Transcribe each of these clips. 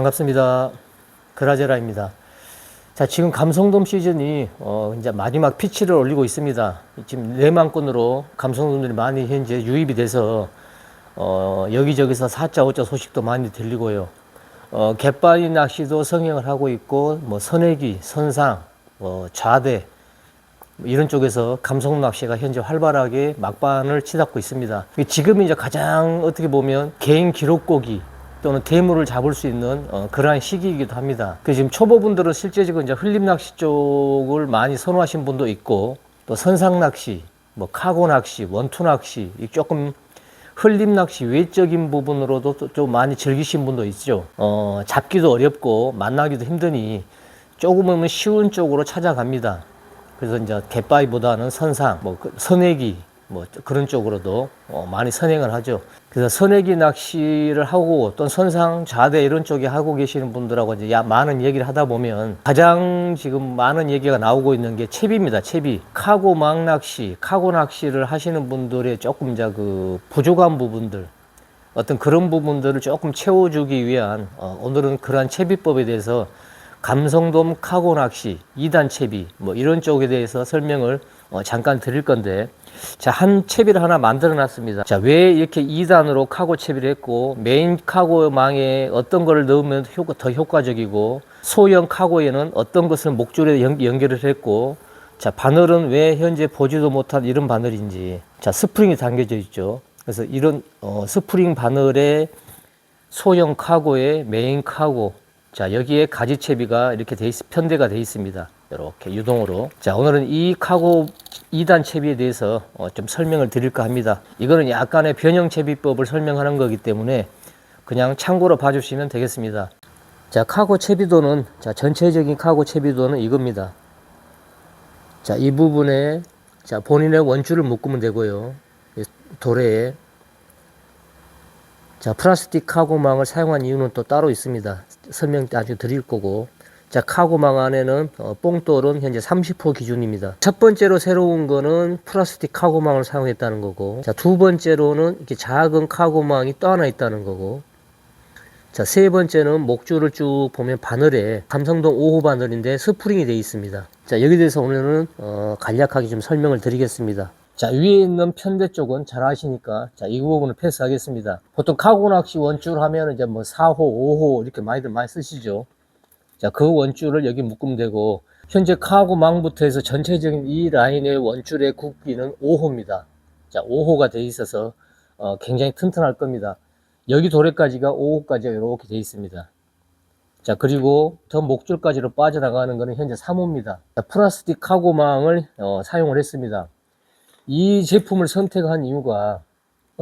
반갑습니다. 그라제라입니다. 자, 지금 감성돔 시즌이 어, 이제 마지막 피치를 올리고 있습니다. 지금 내만권으로 감성돔들이 많이 현재 유입이 돼서 어, 여기저기서 4자, 5자 소식도 많이 들리고요. 어, 갯바위 낚시도 성행을 하고 있고, 뭐 선해기, 선상, 뭐 좌대 뭐 이런 쪽에서 감성 낚시가 현재 활발하게 막반을 치닫고 있습니다. 지금 이제 가장 어떻게 보면 개인 기록고기 또는 대물을 잡을 수 있는 어, 그러한 시기이기도 합니다. 그 지금 초보분들은 실제적으로 이제 흘림 낚시 쪽을 많이 선호하신 분도 있고 또 선상 낚시, 뭐 카고 낚시, 원투 낚시 이 조금 흘림 낚시 외적인 부분으로도 또 좀 많이 즐기신 분도 있죠. 어, 잡기도 어렵고 만나기도 힘드니 조금은 쉬운 쪽으로 찾아갑니다. 그래서 이제 갯바위보다는 선상, 뭐 그- 선회기 뭐 그런 쪽으로도 어, 많이 선행을 하죠. 그래서 선회기 낚시를 하고 또 선상, 좌대 이런 쪽에 하고 계시는 분들하고 이제 야, 많은 얘기를 하다 보면 가장 지금 많은 얘기가 나오고 있는 게 채비입니다. 채비. 카고 망 낚시, 카고 낚시를 하시는 분들의 조금 이제 그 부족한 부분들 어떤 그런 부분들을 조금 채워주기 위한 어, 오늘은 그러한 채비법에 대해서 감성돔 카고 낚시, 2단 채비 뭐 이런 쪽에 대해서 설명을 어, 잠깐 드릴 건데 자, 한 채비를 하나 만들어 놨습니다. 자, 왜 이렇게 2단으로 카고 채비를 했고 메인 카고 망에 어떤 거를 넣으면 효과, 더 효과적이고 소형 카고에는 어떤 것을 목줄에 연, 연결을 했고 자, 바늘은 왜 현재 보지도 못한 이런 바늘인지 자, 스프링이 당겨져 있죠. 그래서 이런 어, 스프링 바늘에 소형 카고에 메인 카고 자 여기에 가지 채비가 이렇게 돼 있, 편대가 돼 있습니다 이렇게 유동으로. 자 오늘은 이 카고 2단 채비에 대해서 어, 좀 설명을 드릴까 합니다. 이거는 약간의 변형 채비법을 설명하는 거기 때문에 그냥 참고로 봐주시면 되겠습니다. 자 카고 채비도는 자 전체적인 카고 채비도는 이겁니다. 자 이 부분에 자 본인의 원줄을 묶으면 되고요. 이 도래에. 자, 플라스틱 카고망을 사용한 이유는 또 따로 있습니다. 설명 나중에 드릴 거고. 자, 카고망 안에는 어, 뽕돌은 현재 30호 기준입니다. 첫 번째로 새로운 거는 플라스틱 카고망을 사용했다는 거고. 자, 두 번째로는 이렇게 작은 카고망이 또 하나 있다는 거고. 자, 세 번째는 목줄을 쭉 보면 바늘에 감성동 5호 바늘인데 스프링이 되어 있습니다. 자, 여기 대해서 오늘은 어, 간략하게 좀 설명을 드리겠습니다. 자, 위에 있는 편대 쪽은 잘 아시니까, 자, 이 부분을 패스하겠습니다. 보통 카고 낚시 원줄 하면 이제 뭐 4호, 5호 이렇게 많이들 많이 쓰시죠. 자, 그 원줄을 여기 묶으면 되고, 현재 카고 망부터 해서 전체적인 이 라인의 원줄의 굵기는 5호입니다. 자, 5호가 돼 있어서, 어, 굉장히 튼튼할 겁니다. 여기 도래까지가 5호까지가 이렇게 돼 있습니다. 자, 그리고 더 목줄까지로 빠져나가는 것은 현재 3호입니다. 자, 플라스틱 카고망을 어, 사용을 했습니다. 이 제품을 선택한 이유가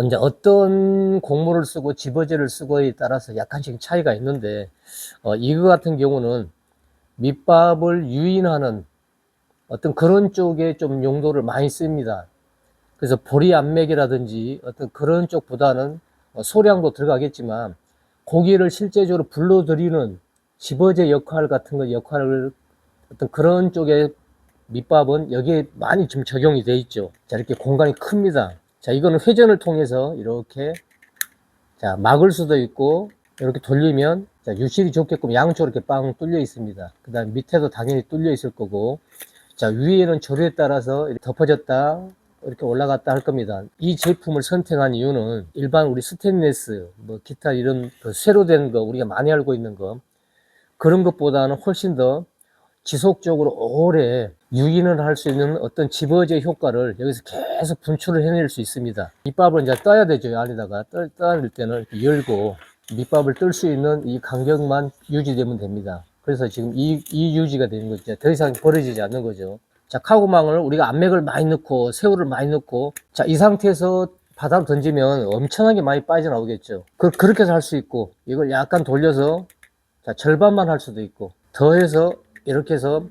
이제 어떤 곡물을 쓰고 집어제를 쓰고에 따라서 약간씩 차이가 있는데 어, 이거 같은 경우는 밑밥을 유인하는 어떤 그런 쪽에 좀 용도를 많이 씁니다. 그래서 보리 안맥이라든지 어떤 그런 쪽보다는 어, 소량도 들어가겠지만 고기를 실제적으로 불러들이는 집어제 역할 같은 거 역할을 어떤 그런 쪽에 밑밥은 여기에 많이 좀 적용이 돼 있죠. 자, 이렇게 공간이 큽니다. 자, 이거는 회전을 통해서 이렇게 자, 막을 수도 있고 이렇게 돌리면 자, 유실이 좋게끔 양쪽으로 이렇게 빵 뚫려 있습니다. 그 다음 밑에도 당연히 뚫려 있을 거고 자, 위에는 조류에 따라서 이렇게 덮어졌다 이렇게 올라갔다 할 겁니다. 이 제품을 선택한 이유는 일반 우리 스테인레스 뭐 기타 이런 그 쇠로 된 거 우리가 많이 알고 있는 거 그런 것보다는 훨씬 더 지속적으로 오래 유인을 할 수 있는 어떤 집어제 효과를 여기서 계속 분출을 해낼 수 있습니다. 밑밥을 이제 떠야 되죠. 이 안에다가 떠, 떠낼 때는 이렇게 열고 밑밥을 뜰 수 있는 이 간격만 유지되면 됩니다. 그래서 지금 이, 이 유지가 되는 거죠. 더 이상 버려지지 않는 거죠. 자, 카고망을 우리가 안맥을 많이 넣고 새우를 많이 넣고 자, 이 상태에서 바다로 던지면 엄청나게 많이 빠져나오겠죠. 그, 그렇게 해서 할 수 있고 이걸 약간 돌려서 자, 절반만 할 수도 있고 더해서 이렇게 해서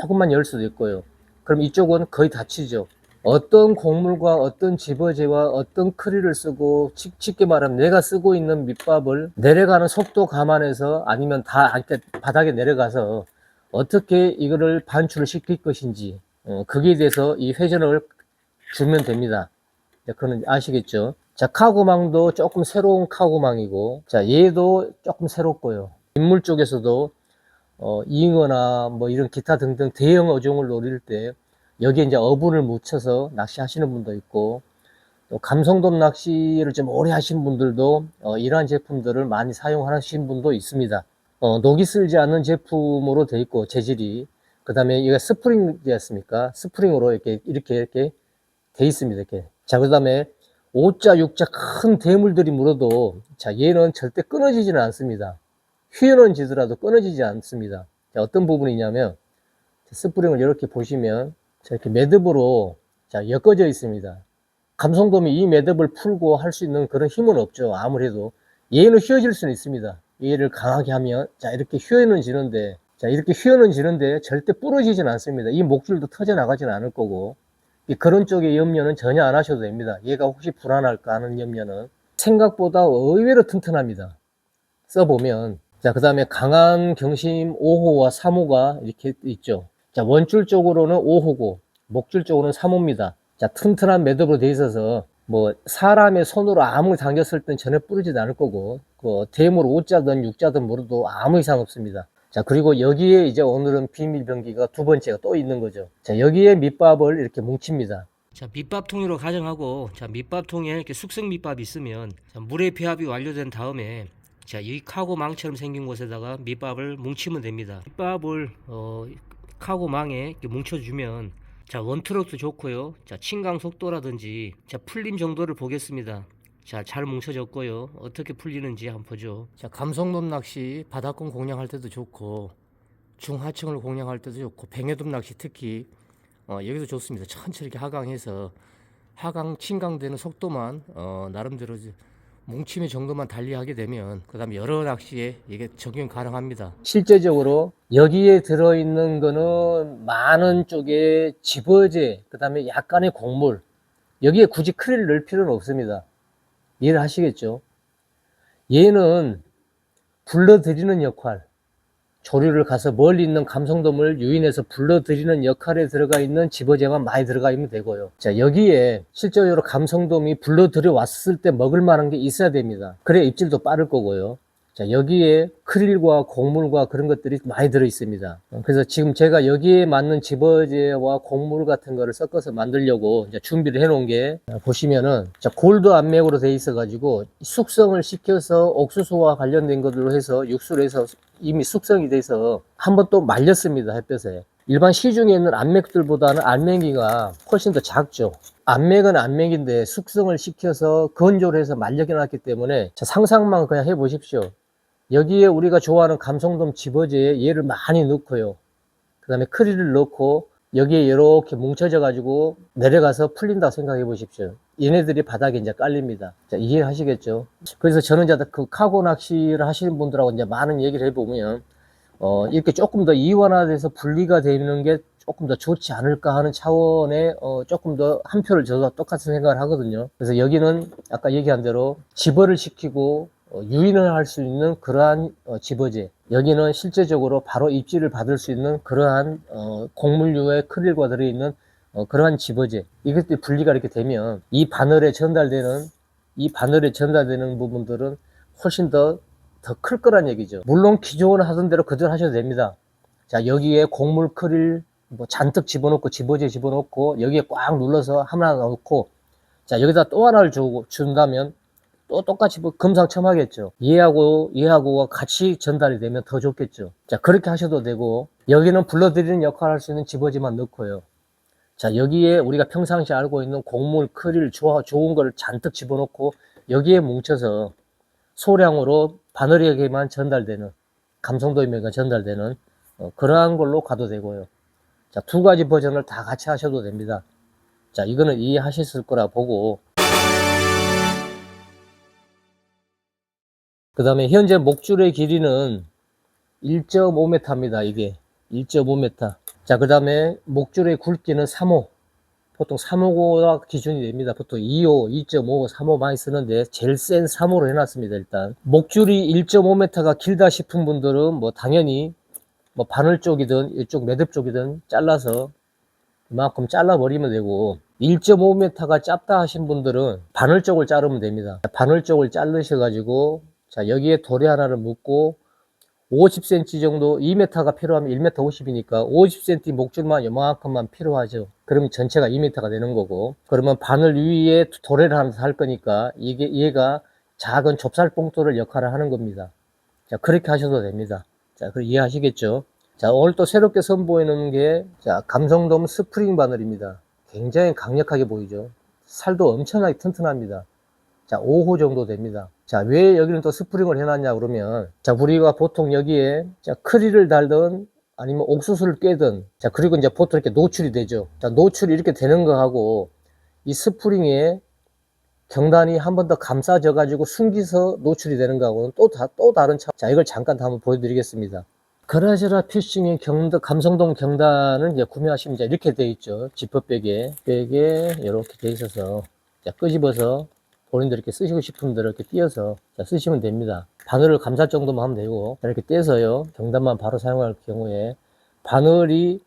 조금만 열 수도 있고요. 그럼 이쪽은 거의 닫히죠. 어떤 곡물과 어떤 집어제와 어떤 크리를 쓰고 치- 쉽게 말하면 내가 쓰고 있는 밑밥을 내려가는 속도 감안해서 아니면 다 바닥에 내려가서 어떻게 이거를 반출을 시킬 것인지 어, 거기에 대해서 이 회전을 주면 됩니다. 자, 그거는 아시겠죠? 자, 카고망도 조금 새로운 카고망이고, 자, 얘도 조금 새롭고요. 인물 쪽에서도 어, 잉어나 뭐 이런 기타 등등 대형 어종을 노릴 때 여기에 이제 어분을 묻혀서 낚시하시는 분도 있고 또 감성돔 낚시를 좀 오래 하신 분들도 어, 이러한 제품들을 많이 사용하시는 분도 있습니다. 어, 녹이 쓸지 않는 제품으로 돼 있고 재질이 그 다음에 이게 스프링이었습니까? 스프링으로 이렇게 이렇게 이렇게 돼 있습니다. 이렇게 자 그 다음에 5자 6자 큰 대물들이 물어도 자 얘는 절대 끊어지지는 않습니다. 휘어는 지더라도 끊어지지 않습니다. 자, 어떤 부분이냐면 스프링을 이렇게 보시면 자, 이렇게 매듭으로 자 엮어져 있습니다. 감성돔이 이 매듭을 풀고 할 수 있는 그런 힘은 없죠. 아무래도 얘는 휘어질 수는 있습니다. 얘를 강하게 하면 자 이렇게 휘어는 지는데 자 이렇게 휘어는 지는데 절대 부러지진 않습니다. 이 목줄도 터져 나가진 않을 거고 이 그런 쪽의 염려는 전혀 안 하셔도 됩니다. 얘가 혹시 불안할까 하는 염려는 생각보다 의외로 튼튼합니다. 써보면 자 그 다음에 강한 경심 5호와 3호가 이렇게 있죠. 자 원줄 쪽으로는 5호고 목줄 쪽으로는 3호입니다. 자 튼튼한 매듭으로 돼 있어서 뭐 사람의 손으로 아무리 당겼을 땐 전혀 부러지도 않을 거고 그 대물 5자든 6자든 물어도 아무 이상 없습니다. 자 그리고 여기에 이제 오늘은 비밀 병기가 두 번째가 또 있는 거죠. 자 여기에 밑밥을 이렇게 뭉칩니다. 자 밑밥통으로 가정하고 자 밑밥통에 이렇게 숙성 밑밥이 있으면 자, 물의 배합이 완료된 다음에 자 이 카고 망처럼 생긴 곳에다가 밑밥을 뭉치면 됩니다. 밑밥을 어, 카고 망에 이렇게 뭉쳐주면 자 원트럭도 좋고요. 자 침강 속도라든지 자 풀림 정도를 보겠습니다. 자, 잘 뭉쳐졌고요. 어떻게 풀리는지 한번 보죠. 자, 감성돔 낚시 바닷권 공략할 때도 좋고 중하층을 공략할 때도 좋고 뱅에돔 낚시 특히 어, 여기도 좋습니다. 천천히 하강해서 하강 침강되는 속도만 어, 나름대로 뭉침의 정도만 달리하게 되면 그다음에 여러 낚시에 이게 적용 가능합니다. 실제적으로 여기에 들어있는 거는 많은 쪽에 집어제 그다음에 약간의 곡물 여기에 굳이 크릴 넣을 필요는 없습니다. 이해를 하시겠죠? 얘는 불러들이는 역할, 조류를 가서 멀리 있는 감성돔을 유인해서 불러들이는 역할에 들어가 있는 집어제만 많이 들어가 있면 되고요. 자, 여기에 실제적으로 감성돔이 불러들여 왔을 때 먹을 만한 게 있어야 됩니다. 그래야 입질도 빠를 거고요. 자, 여기에 크릴과 곡물과 그런 것들이 많이 들어 있습니다. 그래서 지금 제가 여기에 맞는 집어제와 곡물 같은 거를 섞어서 만들려고 준비를 해 놓은 게 보시면은 자, 골드 안맥으로 돼 있어 가지고 숙성을 시켜서 옥수수와 관련된 것들로 해서 육수를 해서 이미 숙성이 돼서 한 번 또 말렸습니다. 햇볕에. 일반 시중에 있는 안맥들보다는 안맥이가 훨씬 더 작죠. 안맥은 안맥인데 숙성을 시켜서 건조를 해서 말려놨기 때문에 자, 상상만 그냥 해 보십시오. 여기에 우리가 좋아하는 감성돔 집어제에 얘를 많이 넣고요. 그 다음에 크릴을 넣고 여기에 이렇게 뭉쳐져 가지고 내려가서 풀린다고 생각해 보십시오. 얘네들이 바닥에 이제 깔립니다. 자, 이해하시겠죠? 그래서 저는 이제 그 카고 낚시를 하시는 분들하고 이제 많은 얘기를 해보면, 어, 이렇게 조금 더 이완화돼서 분리가 되는 게 조금 더 좋지 않을까 하는 차원의, 어, 조금 더 한 표를 저도 똑같은 생각을 하거든요. 그래서 여기는 아까 얘기한 대로 집어를 시키고 어, 유인을 할 수 있는 그러한 어, 집어제 여기는 실제적으로 바로 입질을 받을 수 있는 그러한 어, 곡물류의 크릴과 들어있는 어, 그러한 집어제 이것들이 분리가 이렇게 되면 이 바늘에 전달되는 이 바늘에 전달되는 부분들은 훨씬 더 더 클 거란 얘기죠. 물론 기존 하던 대로 그대로 하셔도 됩니다. 자 여기에 곡물 크릴 뭐 잔뜩 집어넣고 집어제 집어넣고 여기에 꽉 눌러서 하나 넣고 자 여기다 또 하나를 주고 준다면 또 똑같이 뭐 금상첨화겠죠. 얘하고 얘하고 같이 전달이 되면 더 좋겠죠. 자 그렇게 하셔도 되고 여기는 불러들이는 역할을 할 수 있는 집어지만 넣고요. 자 여기에 우리가 평상시 알고 있는 곡물 크릴 좋아, 좋은 거를 잔뜩 집어넣고 여기에 뭉쳐서 소량으로 바늘에게만 전달되는 감성도임에게 전달되는 어, 그러한 걸로 가도 되고요. 자 두 가지 버전을 다 같이 하셔도 됩니다. 자 이거는 이해하셨을 거라 보고 그 다음에 현재 목줄의 길이는 1.5m입니다. 이게 1.5m. 자, 그 다음에 목줄의 굵기는 3호. 보통 3호가 기준이 됩니다. 보통 2호, 2.5, 3호 많이 쓰는데 제일 센 3호로 해놨습니다. 일단 목줄이 1.5m가 길다 싶은 분들은 뭐 당연히 뭐 바늘 쪽이든 이쪽 매듭 쪽이든 잘라서 그만큼 잘라버리면 되고 1.5m가 짧다 하신 분들은 바늘 쪽을 자르면 됩니다. 바늘 쪽을 자르셔가지고 자 여기에 도리 하나를 묶고 50cm 정도 2m가 필요하면 1m 50이니까 50cm 목줄만 요만큼만 필요하죠. 그러면 전체가 2m가 되는 거고 그러면 바늘 위에 도래를 하면서 할 거니까 이게 얘가 작은 좁쌀 봉돌을 역할을 하는 겁니다. 자 그렇게 하셔도 됩니다. 자 그럼 이해하시겠죠? 자 오늘 또 새롭게 선보이는 게자 감성돔 스프링 바늘입니다. 굉장히 강력하게 보이죠. 살도 엄청나게 튼튼합니다. 자, 5호 정도 됩니다. 자, 왜 여기는 또 스프링을 해놨냐 그러면 자, 우리가 보통 여기에 자, 크릴을 달든 아니면 옥수수를 꿰든 자, 그리고 이제 보통 이렇게 노출이 되죠. 자, 노출이 이렇게 되는 거하고 이 스프링에 경단이 한 번 더 감싸져 가지고 숨기서 노출이 되는 거하고는 또, 다, 또 다른 차. 자, 이걸 잠깐 한번 보여드리겠습니다. 그라지라 피싱의 경단, 감성동 경단을 이제 구매하시면 이제 이렇게 돼 있죠. 지퍼백에. 백에 이렇게 돼 있어서 자, 끄집어서 본인들 이렇게 쓰시고 싶은 대로 이렇게 띄어서 자, 쓰시면 됩니다. 바늘을 감쌀 정도만 하면 되고 자, 이렇게 떼서요. 경단만 바로 사용할 경우에 바늘이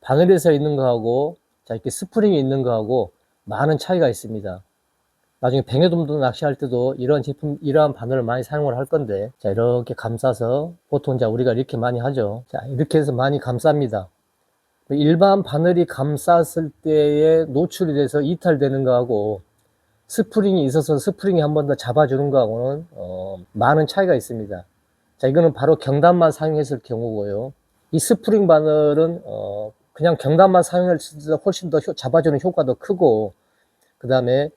바늘에서 있는 거하고 자, 이렇게 스프링이 있는 거하고 많은 차이가 있습니다. 나중에 뱅에돔도 낚시할 때도 이런 제품, 이러한 바늘을 많이 사용을 할 건데, 자, 이렇게 감싸서, 보통 자, 우리가 이렇게 많이 하죠. 자, 이렇게 해서 많이 감쌉니다. 일반 바늘이 감쌌을 때에 노출이 돼서 이탈되는 거하고, 스프링이 있어서 스프링이 한 번 더 잡아주는 거하고는, 어, 많은 차이가 있습니다. 자, 이거는 바로 경단만 사용했을 경우고요. 이 스프링 바늘은, 어, 그냥 경단만 사용했을 때 훨씬 더 효- 잡아주는 효과도 크고, 그 다음에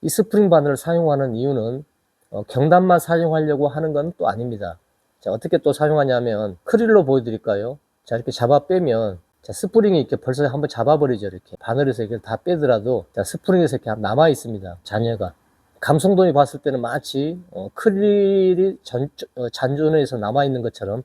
이 스프링 바늘을 사용하는 이유는 어, 경단만 사용하려고 하는 건 또 아닙니다. 자, 어떻게 또 사용하냐면 크릴로 보여드릴까요? 자, 이렇게 잡아 빼면 자, 스프링이 이렇게 벌써 한번 잡아버리죠. 이렇게 바늘에서 이렇게 다 빼더라도 자, 스프링에서 이렇게 남아 있습니다. 잔여가. 감성돈이 봤을 때는 마치 어, 크릴이 전, 어, 잔존에서 남아 있는 것처럼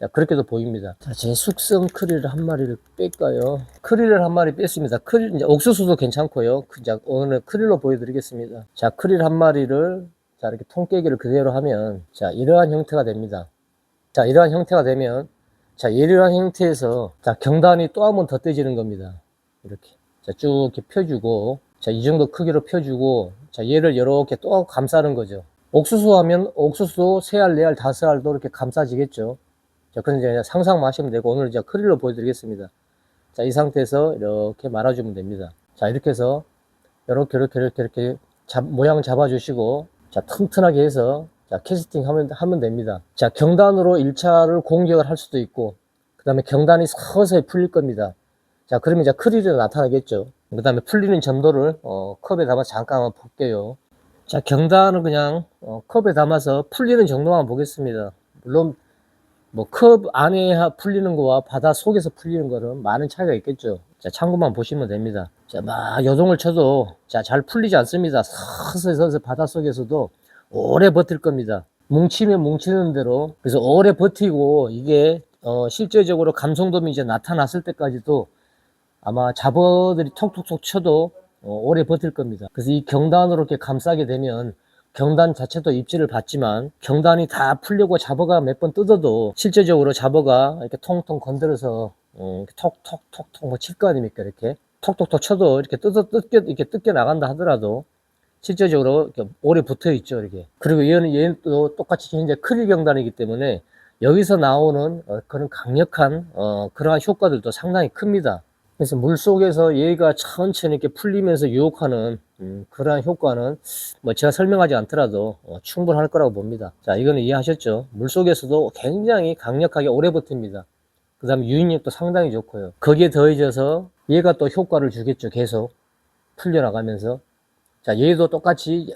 자, 그렇게도 보입니다. 자, 제 숙성 크릴을 한 마리를 뺄까요? 크릴을 한 마리 뺐습니다. 크릴, 이제 옥수수도 괜찮고요. 그, 이제 오늘 크릴로 보여드리겠습니다. 자, 크릴 한 마리를, 자, 이렇게 통깨기를 그대로 하면, 자, 이러한 형태가 됩니다. 자, 이러한 형태가 되면, 자, 이러한 형태에서, 자, 경단이 또 한 번 더 떼지는 겁니다. 이렇게. 자, 쭉 이렇게 펴주고, 자, 이 정도 크기로 펴주고, 자, 얘를 이렇게 또 감싸는 거죠. 옥수수 하면, 옥수수 세 알, 네 알, 다섯 알도 이렇게 감싸지겠죠. 자, 그런 이제 상상만 하시면 되고, 오늘 이제 크릴로 보여드리겠습니다. 자, 이 상태에서 이렇게 말아주면 됩니다. 자, 이렇게 해서, 이렇게, 이렇게, 이렇게, 이렇게 잡, 모양 잡아주시고, 자, 튼튼하게 해서, 자, 캐스팅 하면, 하면 됩니다. 자, 경단으로 1차를 공격을 할 수도 있고, 그 다음에 경단이 서서히 풀릴 겁니다. 자, 그러면 이제 크릴이 나타나겠죠. 그 다음에 풀리는 점도를, 어, 컵에 담아 잠깐 한번 볼게요. 자, 경단은 그냥, 어, 컵에 담아서 풀리는 정도만 보겠습니다. 물론, 뭐 컵 안에 하- 풀리는 거와 바다 속에서 풀리는 거는 많은 차이가 있겠죠. 자, 참고만 보시면 됩니다. 자, 막 요동을 쳐도 자, 잘 풀리지 않습니다. 서서히 서서히 바다 속에서도 오래 버틸 겁니다. 뭉치면 뭉치는 대로 그래서 오래 버티고 이게 어, 실제적으로 감성돔이 이제 나타났을 때까지도 아마 잡어들이 톡톡톡 쳐도 어, 오래 버틸 겁니다. 그래서 이 경단으로 이렇게 감싸게 되면 경단 자체도 입질을 받지만 경단이 다 풀려고 잡어가 몇 번 뜯어도 실제적으로 잡어가 이렇게 통통 건드려서 어, 톡톡톡톡 뭐 칠 거 아닙니까 이렇게 톡톡톡 쳐도 이렇게 뜯어 뜯겨 이렇게 뜯겨 나간다 하더라도 실제적으로 오래 붙어 있죠 이렇게 그리고 얘는 얘는 또 똑같이 이제 크릴 경단이기 때문에 여기서 나오는 어, 그런 강력한 어, 그러한 효과들도 상당히 큽니다. 그래서 물 속에서 얘가 천천히 이렇게 풀리면서 유혹하는 음, 그러한 효과는 뭐 제가 설명하지 않더라도 어, 충분할 거라고 봅니다. 자, 이거는 이해하셨죠? 물 속에서도 굉장히 강력하게 오래 버팁니다. 그 다음에 유인력도 상당히 좋고요. 거기에 더해져서 얘가 또 효과를 주겠죠. 계속 풀려나가면서. 자, 얘도 똑같이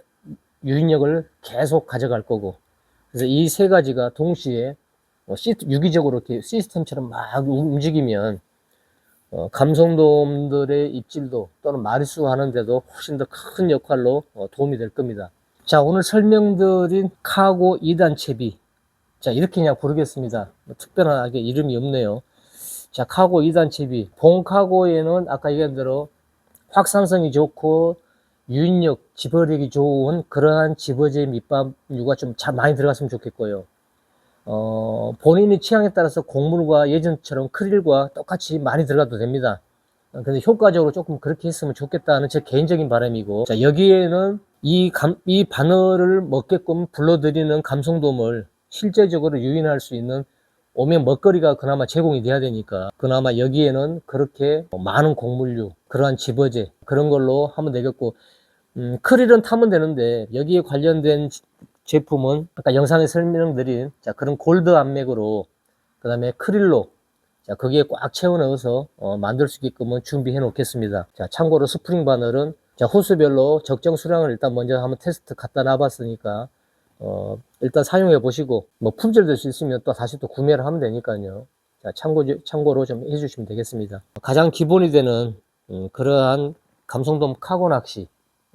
유인력을 계속 가져갈 거고. 그래서 이 세 가지가 동시에 어, 시, 유기적으로 이렇게 시스템처럼 막 움직이면 어, 감성돔들의 입질도 또는 마리수 하는데도 훨씬 더 큰 역할로 어, 도움이 될 겁니다. 자, 오늘 설명드린 카고 2단 채비. 자, 이렇게 그냥 부르겠습니다. 뭐 특별하게 이름이 없네요. 자, 카고 2단 채비. 본 카고에는 아까 얘기한 대로 확산성이 좋고 유인력, 집어력이 좋은 그러한 집어제 밑밥류가 좀 잘 많이 들어갔으면 좋겠고요. 어, 본인의 취향에 따라서 곡물과 예전처럼 크릴과 똑같이 많이 들어가도 됩니다. 어, 근데 효과적으로 조금 그렇게 했으면 좋겠다는 제 개인적인 바람이고, 자, 여기에는 이 감, 이 바늘을 먹게끔 불러들이는 감성돔을 실제적으로 유인할 수 있는 오면 먹거리가 그나마 제공이 돼야 되니까 그나마 여기에는 그렇게 많은 곡물류 그러한 집어제 그런 걸로 하면 되겠고 음, 크릴은 타면 되는데 여기에 관련된 지- 제품은 아까 영상에 설명드린 자 그런 골드 암맥으로 그 다음에 크릴로 자 거기에 꽉 채워 넣어서 어, 만들 수 있게끔 준비해 놓겠습니다 자 참고로 스프링 바늘은 자 호수별로 적정 수량을 일단 먼저 한번 테스트 갖다 놔봤으니까 어, 일단 사용해 보시고 뭐 품절 될 수 있으면 또 다시 또 구매를 하면 되니까요. 자, 참고 참고로 좀 해주시면 되겠습니다. 가장 기본이 되는 음, 그러한 감성돔 카고 낚시 어,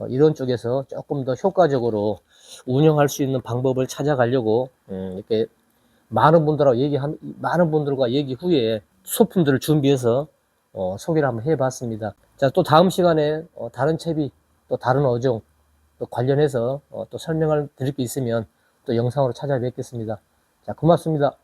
이런 쪽에서 조금 더 효과적으로 운영할 수 있는 방법을 찾아가려고 음, 이렇게 많은 분들하고 얘기 많은 분들과 얘기 후에 소품들을 준비해서 어, 소개를 한번 해봤습니다. 자, 또 다음 시간에 어, 다른 채비 또 다른 어종 또 관련해서 어, 또 설명을 드릴 게 있으면 또 영상으로 찾아뵙겠습니다. 자, 고맙습니다.